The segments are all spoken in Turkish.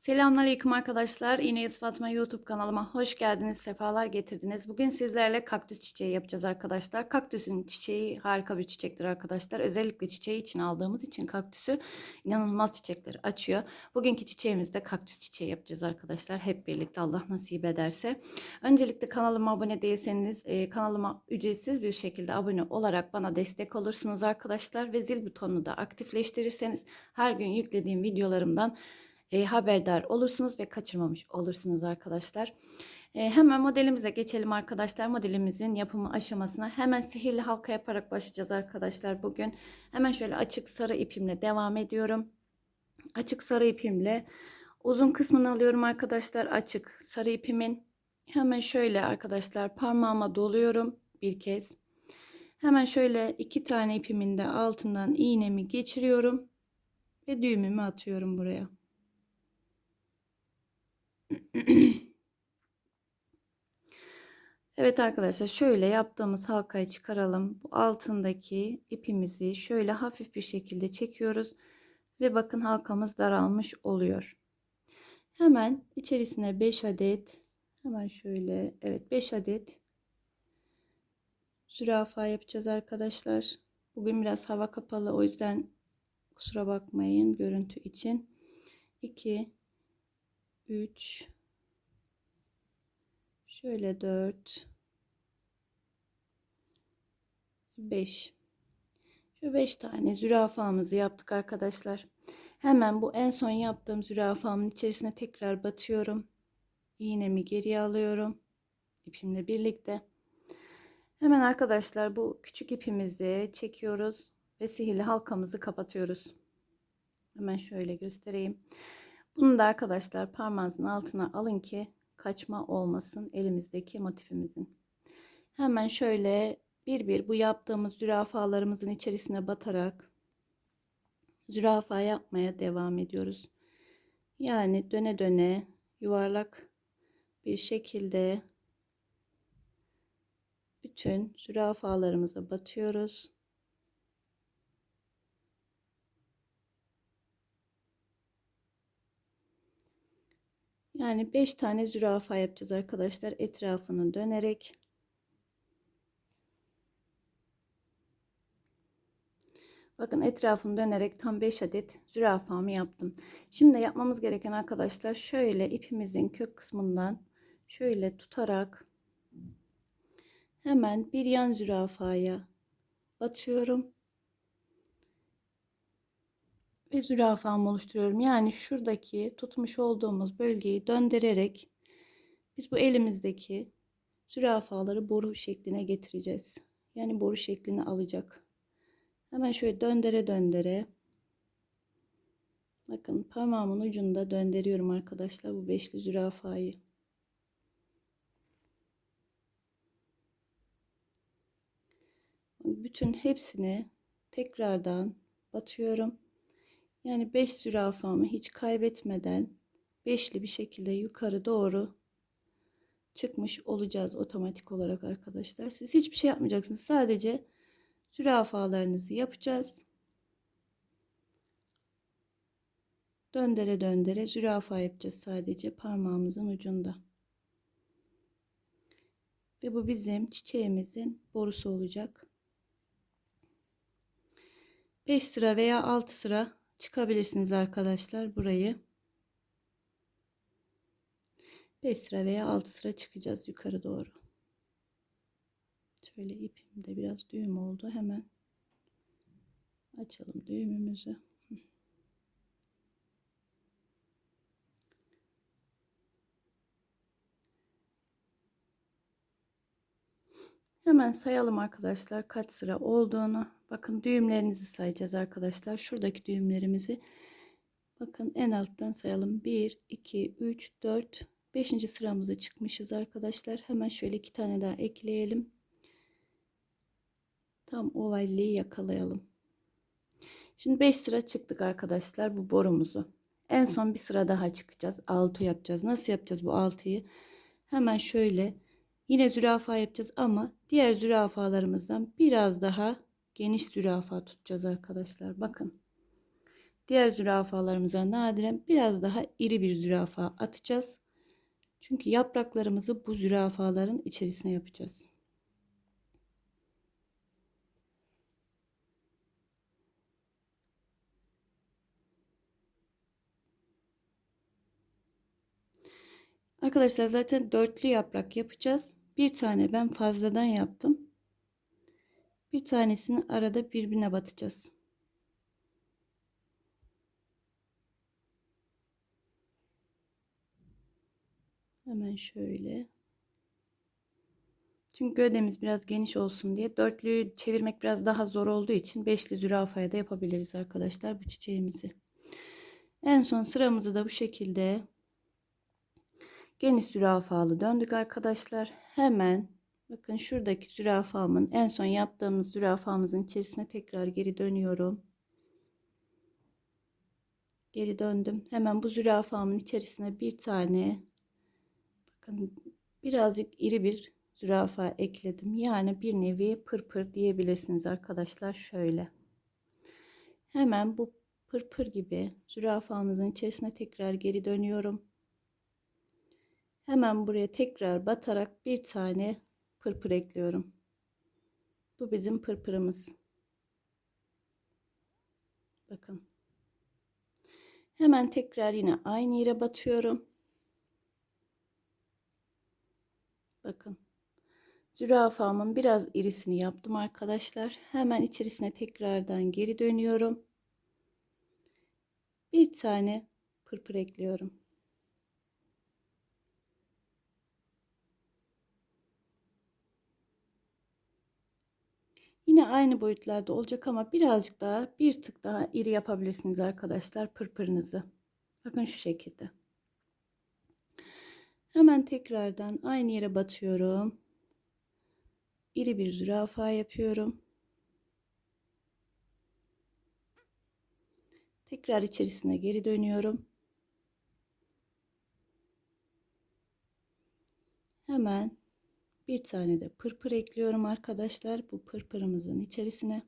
Selamünaleyküm arkadaşlar. İğneyiz Fatma YouTube kanalıma hoş geldiniz, sefalar getirdiniz. Bugün sizlerle kaktüs çiçeği yapacağız arkadaşlar. Kaktüsün çiçeği harika bir çiçektir arkadaşlar. Özellikle çiçeği için aldığımız için kaktüsü inanılmaz çiçekleri açıyor. Bugünkü çiçeğimizde kaktüs çiçeği yapacağız arkadaşlar. Hep birlikte Allah nasip ederse. Öncelikle kanalıma abone değilseniz e, kanalıma ücretsiz bir şekilde abone olarak bana destek olursunuz arkadaşlar. Ve zil butonunu da aktifleştirirseniz her gün yüklediğim videolarımdan e, haberdar olursunuz ve kaçırmamış olursunuz arkadaşlar. E, hemen modelimize geçelim arkadaşlar. Modelimizin yapımı aşamasına hemen sihirli halka yaparak başlayacağız arkadaşlar bugün. Hemen şöyle açık sarı ipimle devam ediyorum. Açık sarı ipimle uzun kısmını alıyorum arkadaşlar. Açık sarı ipimin hemen şöyle arkadaşlar parmağıma doluyorum bir kez. Hemen şöyle iki tane ipimin de altından iğnemi geçiriyorum ve düğümümü atıyorum buraya. Evet arkadaşlar şöyle yaptığımız halkayı çıkaralım. Bu altındaki ipimizi şöyle hafif bir şekilde çekiyoruz. Ve bakın halkamız daralmış oluyor. Hemen içerisine 5 adet hemen şöyle evet 5 adet zürafa yapacağız arkadaşlar. Bugün biraz hava kapalı o yüzden kusura bakmayın görüntü için. 2 3 şöyle 4 5 şu 5 tane zürafamızı yaptık arkadaşlar. Hemen bu en son yaptığım zürafamın içerisine tekrar batıyorum. İğnemi geriye alıyorum. ipimle birlikte. Hemen arkadaşlar bu küçük ipimizi çekiyoruz ve sihirli halkamızı kapatıyoruz. Hemen şöyle göstereyim. Bunu da arkadaşlar parmağınızın altına alın ki kaçma olmasın elimizdeki motifimizin. Hemen şöyle bir bir bu yaptığımız zürafalarımızın içerisine batarak zürafa yapmaya devam ediyoruz. Yani döne döne yuvarlak bir şekilde bütün zürafalarımıza batıyoruz. Yani 5 tane zürafa yapacağız arkadaşlar etrafını dönerek. Bakın etrafını dönerek tam 5 adet zürafamı yaptım. Şimdi yapmamız gereken arkadaşlar şöyle ipimizin kök kısmından şöyle tutarak hemen bir yan zürafaya batıyorum ve zürafamı oluşturuyorum. Yani şuradaki tutmuş olduğumuz bölgeyi döndürerek biz bu elimizdeki zürafaları boru şekline getireceğiz. Yani boru şeklini alacak. Hemen şöyle döndere döndere bakın parmağımın ucunda döndürüyorum arkadaşlar bu beşli zürafayı. Bütün hepsini tekrardan batıyorum. Yani 5 zürafamı hiç kaybetmeden beşli bir şekilde yukarı doğru çıkmış olacağız otomatik olarak arkadaşlar. Siz hiçbir şey yapmayacaksınız. Sadece zürafalarınızı yapacağız. Döndere döndere zürafa yapacağız sadece parmağımızın ucunda. Ve bu bizim çiçeğimizin borusu olacak. 5 sıra veya 6 sıra çıkabilirsiniz arkadaşlar burayı. 5 sıra veya 6 sıra çıkacağız yukarı doğru. Şöyle ipimde biraz düğüm oldu. Hemen açalım düğümümüzü. Hemen sayalım arkadaşlar kaç sıra olduğunu. Bakın düğümlerinizi sayacağız arkadaşlar. Şuradaki düğümlerimizi bakın en alttan sayalım. 1, 2, 3, 4, 5. sıramıza çıkmışız arkadaşlar. Hemen şöyle iki tane daha ekleyelim. Tam ovalliği yakalayalım. Şimdi 5 sıra çıktık arkadaşlar bu borumuzu. En son bir sıra daha çıkacağız. 6 yapacağız. Nasıl yapacağız bu 6'yı? Hemen şöyle yine zürafa yapacağız ama diğer zürafalarımızdan biraz daha geniş zürafa tutacağız arkadaşlar. Bakın. diğer zürafalarımıza nadiren biraz daha iri bir zürafa atacağız. Çünkü yapraklarımızı bu zürafaların içerisine yapacağız. Arkadaşlar zaten dörtlü yaprak yapacağız. Bir tane ben fazladan yaptım. Bir tanesini arada birbirine batacağız. Hemen şöyle. Çünkü gövdemiz biraz geniş olsun diye dörtlüyü çevirmek biraz daha zor olduğu için beşli zürafaya da yapabiliriz arkadaşlar bu çiçeğimizi. En son sıramızı da bu şekilde geniş zürafalı döndük arkadaşlar. Hemen bakın şuradaki zürafamın en son yaptığımız zürafamızın içerisine tekrar geri dönüyorum. Geri döndüm. Hemen bu zürafamın içerisine bir tane bakın birazcık iri bir zürafa ekledim. Yani bir nevi pırpır diyebilirsiniz arkadaşlar. Şöyle. Hemen bu pırpır gibi zürafamızın içerisine tekrar geri dönüyorum. Hemen buraya tekrar batarak bir tane pırpır ekliyorum. Bu bizim pırpırımız. Bakın. Hemen tekrar yine aynı yere batıyorum. Bakın. Zürafamın biraz irisini yaptım arkadaşlar. Hemen içerisine tekrardan geri dönüyorum. Bir tane pırpır ekliyorum. Yine aynı boyutlarda olacak ama birazcık daha bir tık daha iri yapabilirsiniz arkadaşlar pırpırınızı. Bakın şu şekilde. Hemen tekrardan aynı yere batıyorum. İri bir zürafa yapıyorum. Tekrar içerisine geri dönüyorum. Hemen bir tane de pırpır ekliyorum arkadaşlar. Bu pırpırımızın içerisine.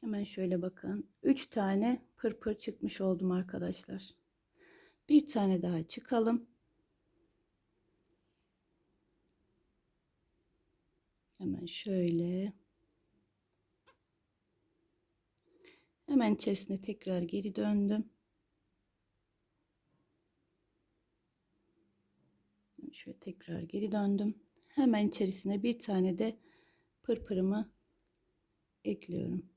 Hemen şöyle bakın. 3 tane pırpır çıkmış oldum arkadaşlar. Bir tane daha çıkalım. Hemen şöyle. Hemen içerisine tekrar geri döndüm. Şöyle tekrar geri döndüm. Hemen içerisine bir tane de pırpırımı ekliyorum.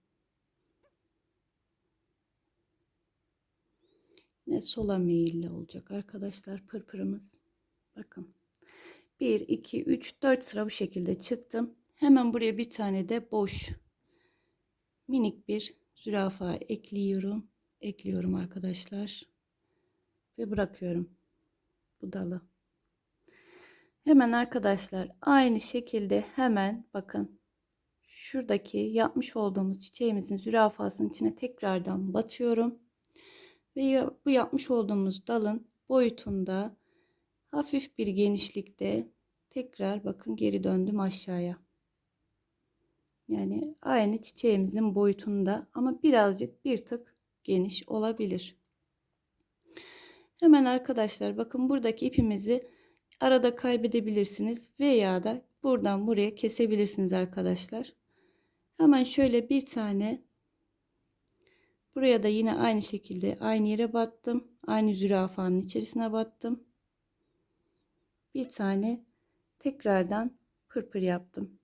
Yine sola meyilli olacak arkadaşlar pırpırımız. Bakın. 1, 2, 3, 4 sıra bu şekilde çıktım. Hemen buraya bir tane de boş minik bir zürafa ekliyorum. Ekliyorum arkadaşlar. Ve bırakıyorum bu dalı. Hemen arkadaşlar aynı şekilde hemen bakın şuradaki yapmış olduğumuz çiçeğimizin zürafasının içine tekrardan batıyorum. Ve bu yapmış olduğumuz dalın boyutunda hafif bir genişlikte tekrar bakın geri döndüm aşağıya. Yani aynı çiçeğimizin boyutunda ama birazcık bir tık geniş olabilir. Hemen arkadaşlar bakın buradaki ipimizi arada kaybedebilirsiniz veya da buradan buraya kesebilirsiniz arkadaşlar. Hemen şöyle bir tane buraya da yine aynı şekilde aynı yere battım. Aynı zürafanın içerisine battım. Bir tane tekrardan pırpır yaptım.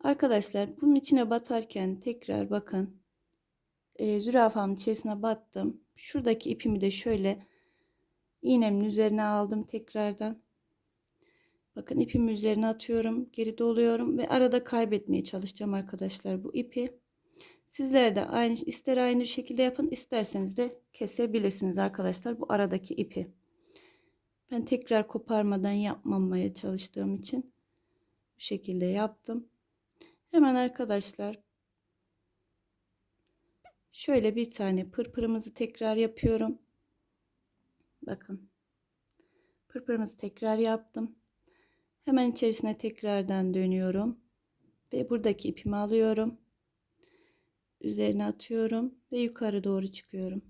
Arkadaşlar bunun içine batarken tekrar bakın e, zürafamın içerisine battım. Şuradaki ipimi de şöyle iğnemin üzerine aldım tekrardan. Bakın ipimi üzerine atıyorum. Geri doluyorum ve arada kaybetmeye çalışacağım arkadaşlar bu ipi. Sizler de aynı ister aynı şekilde yapın isterseniz de kesebilirsiniz arkadaşlar bu aradaki ipi. Ben tekrar koparmadan yapmamaya çalıştığım için bu şekilde yaptım. Hemen arkadaşlar şöyle bir tane pırpırımızı tekrar yapıyorum. Bakın. Pırpırımızı tekrar yaptım. Hemen içerisine tekrardan dönüyorum. Ve buradaki ipimi alıyorum. üzerine atıyorum ve yukarı doğru çıkıyorum.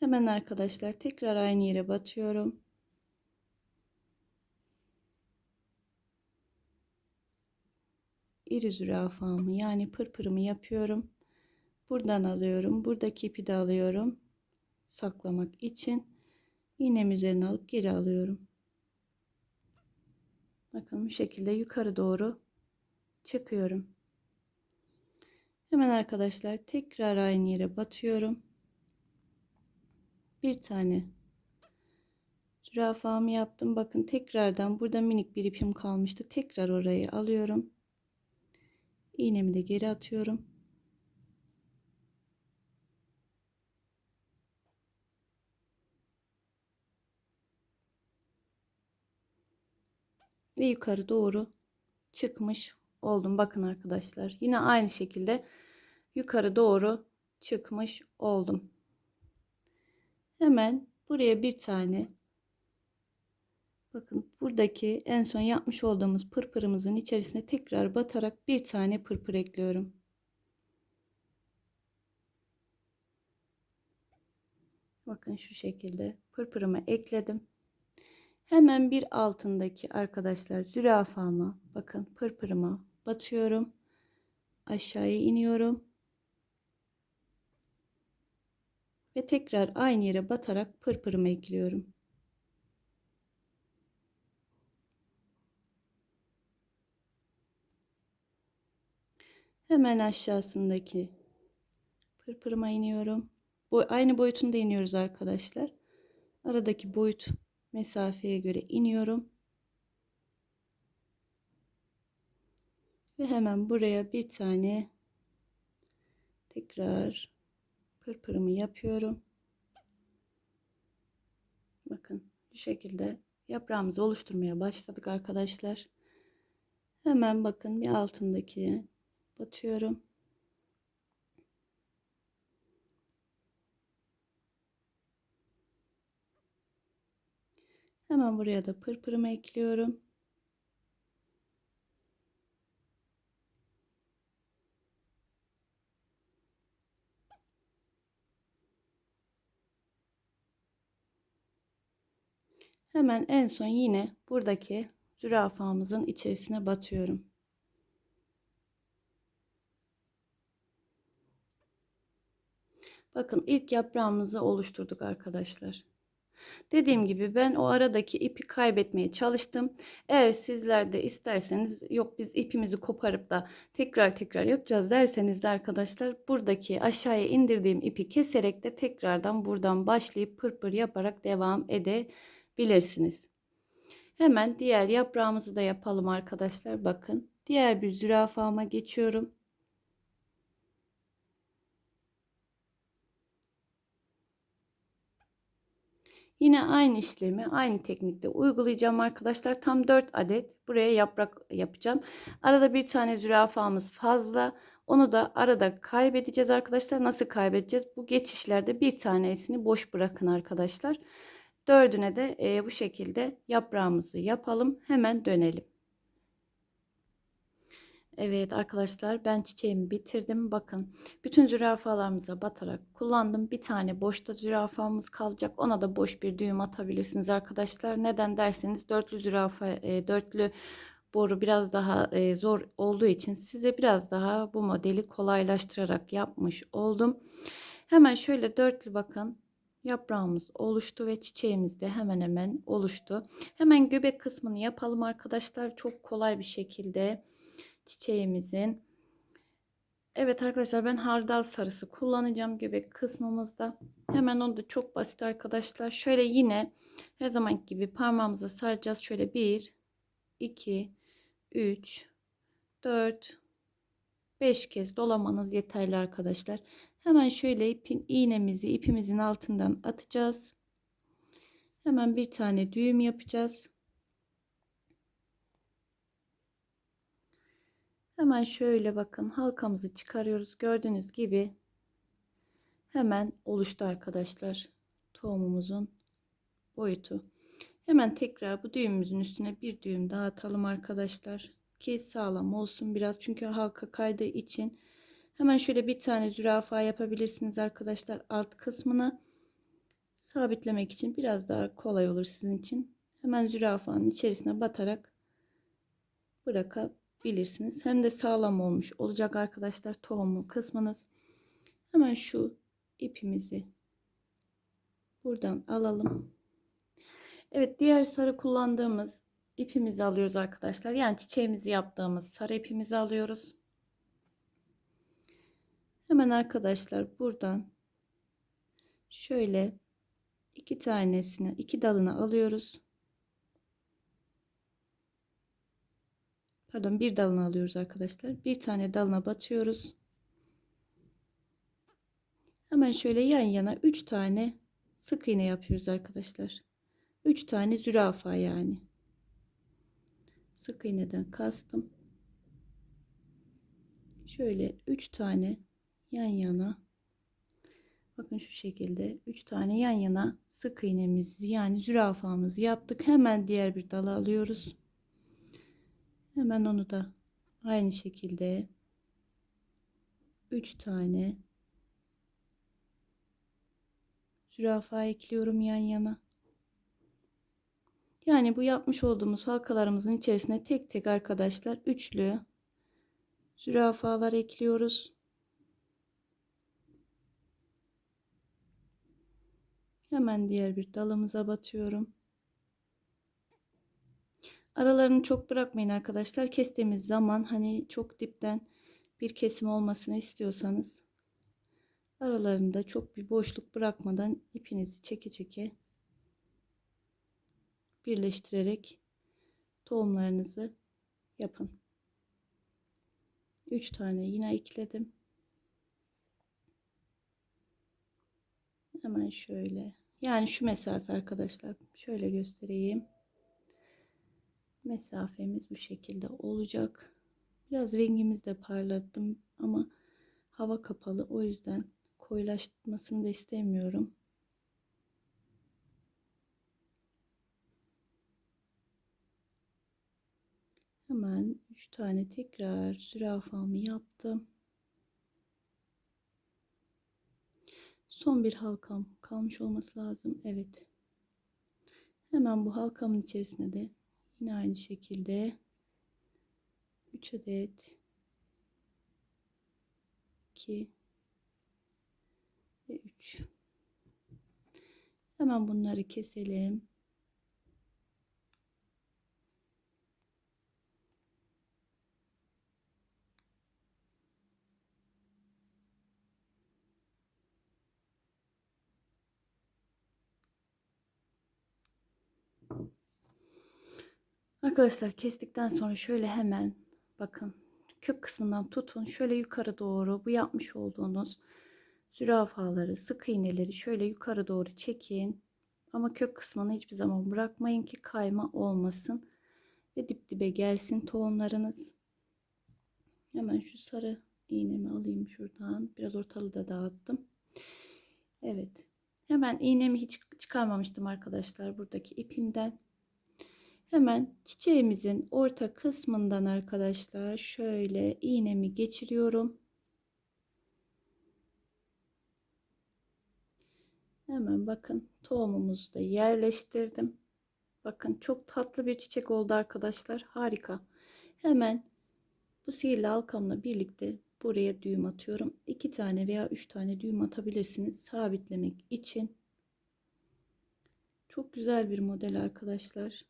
Hemen arkadaşlar tekrar aynı yere batıyorum. İri zürafamı yani pırpırımı yapıyorum. Buradan alıyorum. Buradaki ipi de alıyorum. Saklamak için iğnemi üzerine alıp geri alıyorum. Bakın bu şekilde yukarı doğru çıkıyorum. Hemen arkadaşlar tekrar aynı yere batıyorum. Bir tane zürafamı yaptım. Bakın tekrardan burada minik bir ipim kalmıştı. Tekrar orayı alıyorum. İğnemi de geri atıyorum. Ve yukarı doğru çıkmış oldum. Bakın arkadaşlar. Yine aynı şekilde yukarı doğru çıkmış oldum. Hemen buraya bir tane bakın buradaki en son yapmış olduğumuz pırpırımızın içerisine tekrar batarak bir tane pırpır ekliyorum. Bakın şu şekilde pırpırımı ekledim. Hemen bir altındaki arkadaşlar zürafama bakın pırpırıma batıyorum. Aşağıya iniyorum. Ve tekrar aynı yere batarak pırpırımı ekliyorum. Hemen aşağısındaki pırpırıma iniyorum. Bu aynı boyutunda iniyoruz arkadaşlar. Aradaki boyut mesafeye göre iniyorum. Ve hemen buraya bir tane tekrar pırpırımı yapıyorum. Bakın bu şekilde yaprağımızı oluşturmaya başladık arkadaşlar. Hemen bakın bir altındaki batıyorum. Hemen buraya da pırpırımı ekliyorum. Hemen en son yine buradaki zürafamızın içerisine batıyorum. Bakın ilk yaprağımızı oluşturduk arkadaşlar. Dediğim gibi ben o aradaki ipi kaybetmeye çalıştım. Eğer sizler de isterseniz yok biz ipimizi koparıp da tekrar tekrar yapacağız derseniz de arkadaşlar buradaki aşağıya indirdiğim ipi keserek de tekrardan buradan başlayıp pırpır yaparak devam edebilirsiniz. Hemen diğer yaprağımızı da yapalım arkadaşlar. Bakın diğer bir zürafama geçiyorum. Yine aynı işlemi aynı teknikte uygulayacağım arkadaşlar. Tam 4 adet buraya yaprak yapacağım. Arada bir tane zürafamız fazla. Onu da arada kaybedeceğiz arkadaşlar. Nasıl kaybedeceğiz? Bu geçişlerde bir tanesini boş bırakın arkadaşlar. Dördüne de bu şekilde yaprağımızı yapalım. Hemen dönelim. Evet arkadaşlar ben çiçeğimi bitirdim. Bakın bütün zürafalarımıza batarak kullandım. Bir tane boşta zürafamız kalacak. Ona da boş bir düğüm atabilirsiniz arkadaşlar. Neden derseniz dörtlü zürafa, e, dörtlü boru biraz daha e, zor olduğu için size biraz daha bu modeli kolaylaştırarak yapmış oldum. Hemen şöyle dörtlü bakın yaprağımız oluştu ve çiçeğimiz de hemen hemen oluştu. Hemen göbek kısmını yapalım arkadaşlar. Çok kolay bir şekilde çiçeğimizin. Evet arkadaşlar ben hardal sarısı kullanacağım göbek kısmımızda. Hemen onu da çok basit arkadaşlar. Şöyle yine her zaman gibi parmağımıza saracağız. Şöyle 1, 2, 3, 4, 5 kez dolamanız yeterli arkadaşlar. Hemen şöyle ipin iğnemizi ipimizin altından atacağız. Hemen bir tane düğüm yapacağız. Hemen şöyle bakın halkamızı çıkarıyoruz. Gördüğünüz gibi hemen oluştu arkadaşlar. Tohumumuzun boyutu. Hemen tekrar bu düğümümüzün üstüne bir düğüm daha atalım arkadaşlar. ki sağlam olsun biraz. Çünkü halka kaydığı için hemen şöyle bir tane zürafa yapabilirsiniz arkadaşlar alt kısmına. Sabitlemek için biraz daha kolay olur sizin için. Hemen zürafanın içerisine batarak bırakabilirsiniz. Hem de sağlam olmuş olacak arkadaşlar tohumu kısmınız. Hemen şu ipimizi buradan alalım. Evet diğer sarı kullandığımız ipimizi alıyoruz arkadaşlar. Yani çiçeğimizi yaptığımız sarı ipimizi alıyoruz. Hemen arkadaşlar buradan şöyle iki tanesini iki dalını alıyoruz. Pardon bir dalını alıyoruz arkadaşlar. Bir tane dalına batıyoruz. Hemen şöyle yan yana 3 tane sık iğne yapıyoruz arkadaşlar. 3 tane zürafa yani. Sık iğneden kastım. Şöyle 3 tane yan yana bakın şu şekilde 3 tane yan yana sık iğnemizi yani zürafamızı yaptık. Hemen diğer bir dala alıyoruz. Hemen onu da aynı şekilde 3 tane zürafa ekliyorum yan yana. Yani bu yapmış olduğumuz halkalarımızın içerisine tek tek arkadaşlar üçlü zürafalar ekliyoruz. Hemen diğer bir dalımıza batıyorum. Aralarını çok bırakmayın arkadaşlar. Kestiğimiz zaman hani çok dipten bir kesim olmasını istiyorsanız aralarında çok bir boşluk bırakmadan ipinizi çeke çeke birleştirerek tohumlarınızı yapın. 3 tane yine ekledim. Hemen şöyle. Yani şu mesafe arkadaşlar. Şöyle göstereyim. Mesafemiz bu şekilde olacak. Biraz rengimizi de parlattım ama hava kapalı. O yüzden koyulaşmasını da istemiyorum. Hemen 3 tane tekrar zürafamı yaptım. Son bir halkam kalmış olması lazım. Evet. Hemen bu halkamın içerisine de yine aynı şekilde 3 adet 2 ve 3 hemen bunları keselim. Arkadaşlar kestikten sonra şöyle hemen bakın kök kısmından tutun. Şöyle yukarı doğru bu yapmış olduğunuz zürafaları sık iğneleri şöyle yukarı doğru çekin. Ama kök kısmını hiçbir zaman bırakmayın ki kayma olmasın ve dip dibe gelsin tohumlarınız. Hemen şu sarı iğnemi alayım şuradan. Biraz ortalığı da dağıttım. Evet. Hemen iğnemi hiç çıkarmamıştım arkadaşlar buradaki ipimden Hemen çiçeğimizin orta kısmından arkadaşlar şöyle iğnemi geçiriyorum. Hemen bakın tohumumuzu da yerleştirdim. Bakın çok tatlı bir çiçek oldu arkadaşlar. Harika. Hemen bu sihirli halkamla birlikte buraya düğüm atıyorum. 2 tane veya 3 tane düğüm atabilirsiniz sabitlemek için. Çok güzel bir model arkadaşlar.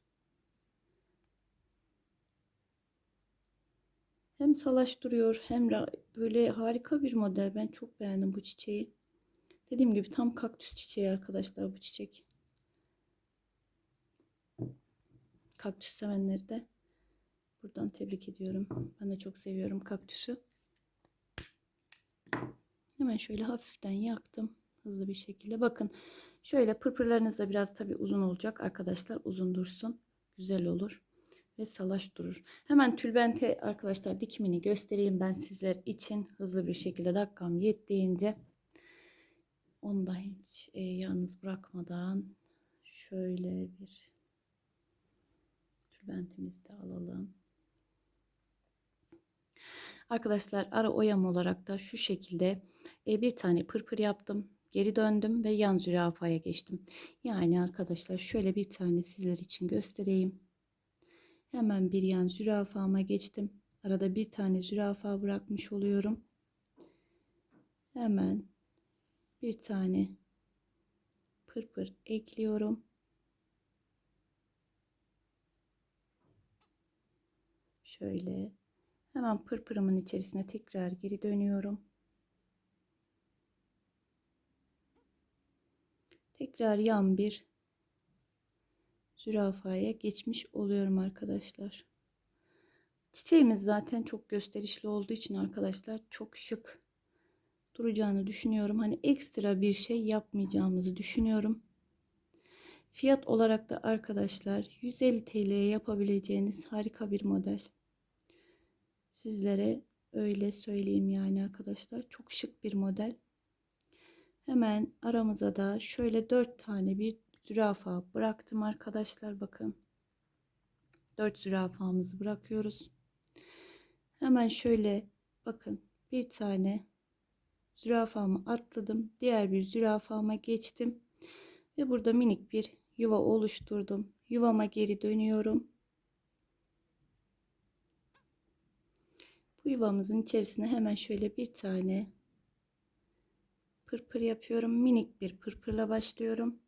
Hem salaş duruyor hem böyle harika bir model. Ben çok beğendim bu çiçeği. Dediğim gibi tam kaktüs çiçeği arkadaşlar bu çiçek. Kaktüs sevenleri de buradan tebrik ediyorum. Ben de çok seviyorum kaktüsü. Hemen şöyle hafiften yaktım. Hızlı bir şekilde. Bakın şöyle pırpırlarınız da biraz tabi uzun olacak arkadaşlar. Uzun dursun. Güzel olur ve salaş durur. Hemen tülbente arkadaşlar dikimini göstereyim ben sizler için hızlı bir şekilde dakikam yettiğince onu da hiç e, yalnız bırakmadan şöyle bir tülbentimizi de alalım. Arkadaşlar ara oyam olarak da şu şekilde e, bir tane pırpır yaptım. Geri döndüm ve yan zürafaya geçtim. Yani arkadaşlar şöyle bir tane sizler için göstereyim. Hemen bir yan zürafama geçtim. Arada bir tane zürafa bırakmış oluyorum. Hemen bir tane pırpır ekliyorum. Şöyle hemen pırpırımın içerisine tekrar geri dönüyorum. Tekrar yan bir zürafaya geçmiş oluyorum arkadaşlar. Çiçeğimiz zaten çok gösterişli olduğu için arkadaşlar çok şık duracağını düşünüyorum. Hani ekstra bir şey yapmayacağımızı düşünüyorum. Fiyat olarak da arkadaşlar 150 TL'ye yapabileceğiniz harika bir model. Sizlere öyle söyleyeyim yani arkadaşlar. Çok şık bir model. Hemen aramıza da şöyle 4 tane bir zürafa bıraktım arkadaşlar. Bakın. 4 zürafamızı bırakıyoruz. Hemen şöyle bakın bir tane zürafamı atladım. Diğer bir zürafama geçtim. Ve burada minik bir yuva oluşturdum. Yuvama geri dönüyorum. Bu yuvamızın içerisine hemen şöyle bir tane pırpır yapıyorum. Minik bir pırpırla başlıyorum.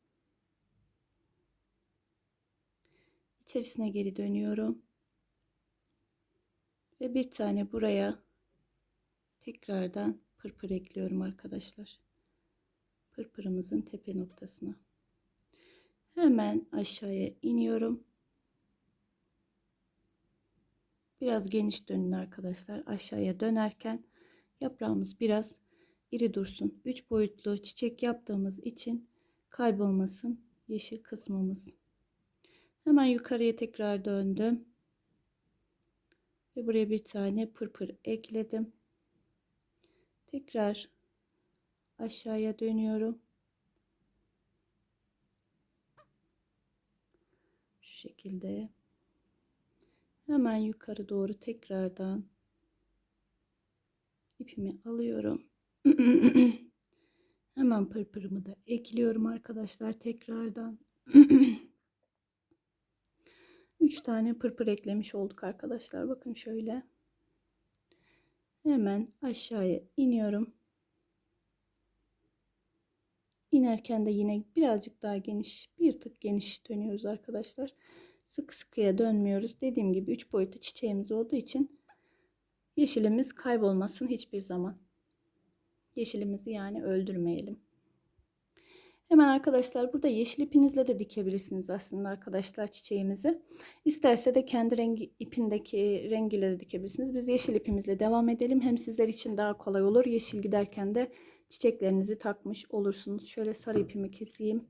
İçerisine geri dönüyorum. Ve bir tane buraya tekrardan pırpır ekliyorum arkadaşlar. Pırpırımızın tepe noktasına. Hemen aşağıya iniyorum. Biraz geniş dönün arkadaşlar. Aşağıya dönerken yaprağımız biraz iri dursun. 3 boyutlu çiçek yaptığımız için kaybolmasın yeşil kısmımız. Hemen yukarıya tekrar döndüm. Ve buraya bir tane pırpır ekledim. Tekrar aşağıya dönüyorum. Şu şekilde. Hemen yukarı doğru tekrardan ipimi alıyorum. Hemen pırpırımı da ekliyorum arkadaşlar tekrardan. 3 tane pırpır eklemiş olduk arkadaşlar. Bakın şöyle. Hemen aşağıya iniyorum. İnerken de yine birazcık daha geniş, bir tık geniş dönüyoruz arkadaşlar. Sık sıkıya dönmüyoruz. Dediğim gibi 3 boyutlu çiçeğimiz olduğu için yeşilimiz kaybolmasın hiçbir zaman. Yeşilimizi yani öldürmeyelim. Hemen arkadaşlar burada yeşil ipinizle de dikebilirsiniz aslında arkadaşlar çiçeğimizi. İsterse de kendi rengi ipindeki rengiyle de dikebilirsiniz. Biz yeşil ipimizle devam edelim. Hem sizler için daha kolay olur. Yeşil giderken de çiçeklerinizi takmış olursunuz. Şöyle sarı ipimi keseyim.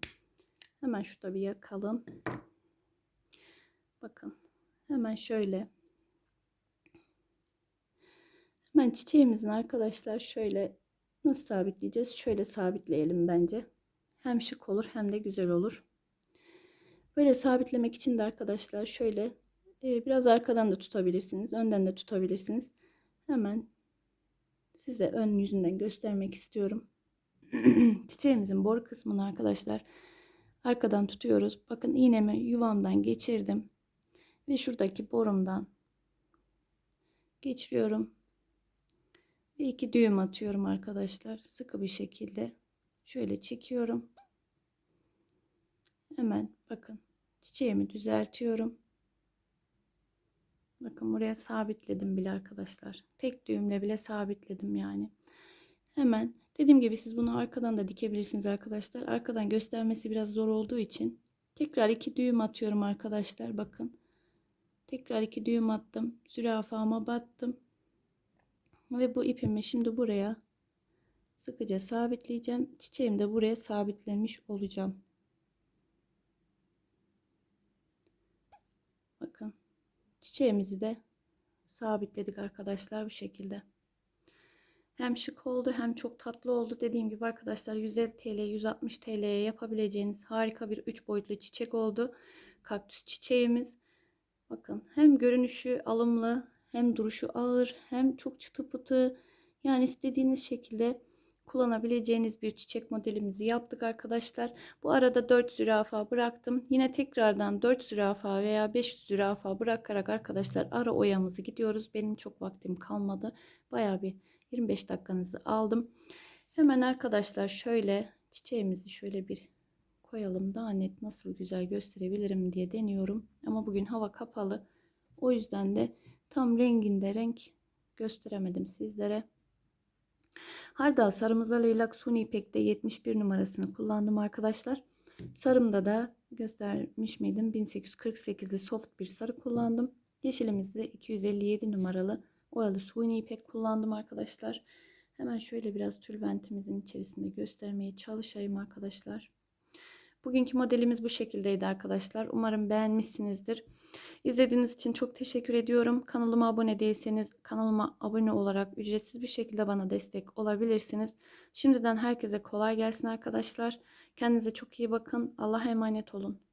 Hemen şurada bir yakalım. Bakın. Hemen şöyle. Hemen çiçeğimizin arkadaşlar şöyle nasıl sabitleyeceğiz? Şöyle sabitleyelim bence. Hem şık olur hem de güzel olur. Böyle sabitlemek için de arkadaşlar şöyle e, biraz arkadan da tutabilirsiniz. Önden de tutabilirsiniz. Hemen size ön yüzünden göstermek istiyorum. Çiçeğimizin boru kısmını arkadaşlar arkadan tutuyoruz. Bakın iğnemi yuvamdan geçirdim. Ve şuradaki borumdan geçiriyorum. Ve iki düğüm atıyorum arkadaşlar. Sıkı bir şekilde. Şöyle çekiyorum. Hemen bakın çiçeğimi düzeltiyorum. Bakın buraya sabitledim bile arkadaşlar. Tek düğümle bile sabitledim yani. Hemen dediğim gibi siz bunu arkadan da dikebilirsiniz arkadaşlar. Arkadan göstermesi biraz zor olduğu için tekrar iki düğüm atıyorum arkadaşlar. Bakın. Tekrar iki düğüm attım. Zürafama battım. Ve bu ipimi şimdi buraya sıkıca sabitleyeceğim. Çiçeğimi de buraya sabitlemiş olacağım. Bakın çiçeğimizi de sabitledik arkadaşlar bu şekilde. Hem şık oldu hem çok tatlı oldu. Dediğim gibi arkadaşlar 150 TL 160 TL'ye yapabileceğiniz harika bir 3 boyutlu çiçek oldu. Kaktüs çiçeğimiz. Bakın hem görünüşü alımlı Hem duruşu ağır hem çok çıtı pıtı. Yani istediğiniz şekilde kullanabileceğiniz bir çiçek modelimizi yaptık arkadaşlar. Bu arada 4 zürafa bıraktım. Yine tekrardan 4 zürafa veya 5 zürafa bırakarak arkadaşlar ara oyamızı gidiyoruz. Benim çok vaktim kalmadı. Baya bir 25 dakikanızı aldım. Hemen arkadaşlar şöyle çiçeğimizi şöyle bir koyalım. Daha net nasıl güzel gösterebilirim diye deniyorum. Ama bugün hava kapalı. O yüzden de tam renginde renk gösteremedim sizlere. Hardal sarımızda leylak suni ipekte 71 numarasını kullandım arkadaşlar. Sarımda da göstermiş miydim? 1848'li soft bir sarı kullandım. Yeşilimizde 257 numaralı oyalı suni ipek kullandım arkadaşlar. Hemen şöyle biraz tülbentimizin içerisinde göstermeye çalışayım arkadaşlar. Bugünkü modelimiz bu şekildeydi arkadaşlar. Umarım beğenmişsinizdir. İzlediğiniz için çok teşekkür ediyorum. Kanalıma abone değilseniz kanalıma abone olarak ücretsiz bir şekilde bana destek olabilirsiniz. Şimdiden herkese kolay gelsin arkadaşlar. Kendinize çok iyi bakın. Allah'a emanet olun.